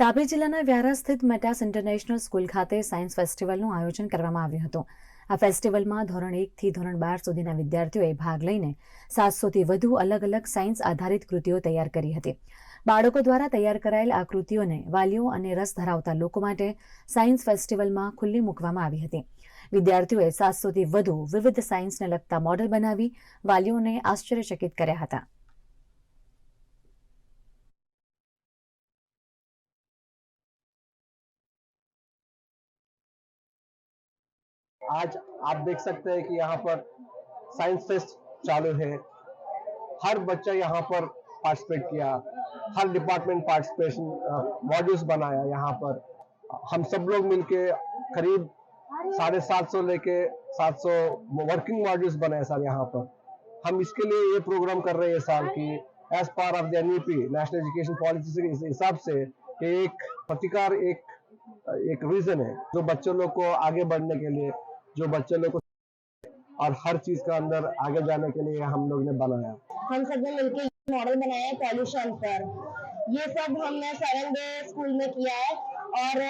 તાપી જિલ્લાના વ્યારા સ્થિત Metas international school ખાતે સાયન્સ ફેસ્ટિવલનું આયોજન કરવામાં આવ્યું હતું. આ ફેસ્ટિવલમાં ધોરણ એકથી ધોરણ બાર સુધીના વિદ્યાર્થીઓએ ભાગ લઈને સાતસોથી વધુ અલગ અલગ સાયન્સ આધારિત કૃતિઓ તૈયાર કરી હતી. બાળકો દ્વારા તૈયાર કરાયેલ આ કૃતિઓને વાલીઓ અને રસ ધરાવતા લોકો માટે સાયન્સ ફેસ્ટિવલમાં ખુલ્લી મૂકવામાં આવી હતી. વિદ્યાર્થીઓએ સાતસોથી વધુ વિવિધ સાયન્સને લગતા મોડલ બનાવી વાલીઓને આશ્ચર્યચકિત કર્યા હતા. आज आप देख सकते हैं कि यहाँ पर साइंस फेस्ट चालू है। हर बच्चा यहाँ पर पार्टिसिपेट किया। हर डिपार्टमेंट पार्टिसिपेशन मॉड्यूल्स बनाया यहाँ पर। हम सब लोग मिलके करीब साढ़े सात सौ लेके सात सौ वर्किंग मॉड्यूल्स बनाए सर यहाँ पर। हम इसके लिए ये प्रोग्राम कर रहे हैं साल की age par of the NEP national education policy के हिसाब से एक प्रतिकार, एक एक रीजन है जो बच्चों लोग को आगे बढ़ने के लिए जो बच्चे लोग को और हर चीज़ का अंदर आगे जाने के लिए हम लोग ने बनाया। हम सबने मिलकर मॉडल बनाया पॉल्यूशन पर। ये सब हमने डे स्कूल में किया है। और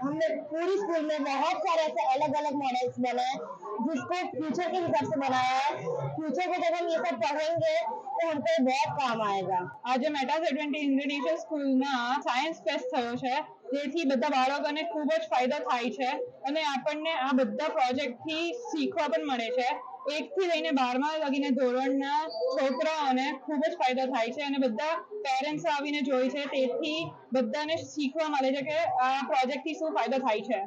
हमने पूरी स्कूल में बहुत सारे ऐसे अलग अलग मॉडल्स बनाए जिसको फ्यूचर के हिसाब से बनाया है फ्यूचर में जब हम ये सब पढ़ेंगे तो हमको ये बहुत काम आएगा આજે મેટાસ એડવેન્ટેજ ઇન્ટરનેશનલ સ્કૂલમાં સાયન્સ ફેસ્ટ થયો છે જેથી બધા બાળકોને ખૂબ જ ફાયદો થાય છે અને આપણને આ બધા પ્રોજેક્ટથી શીખવા પણ મળે છે એકથી લઈને બારમા લગીને ધોરણના છોકરાઓને ખૂબ જ ફાયદો થાય છે અને બધા પેરેન્ટ્સ આવીને જોઈ છે તેથી બધાને શીખવા મળે છે કે આ પ્રોજેક્ટથી શું ફાયદો થાય છે.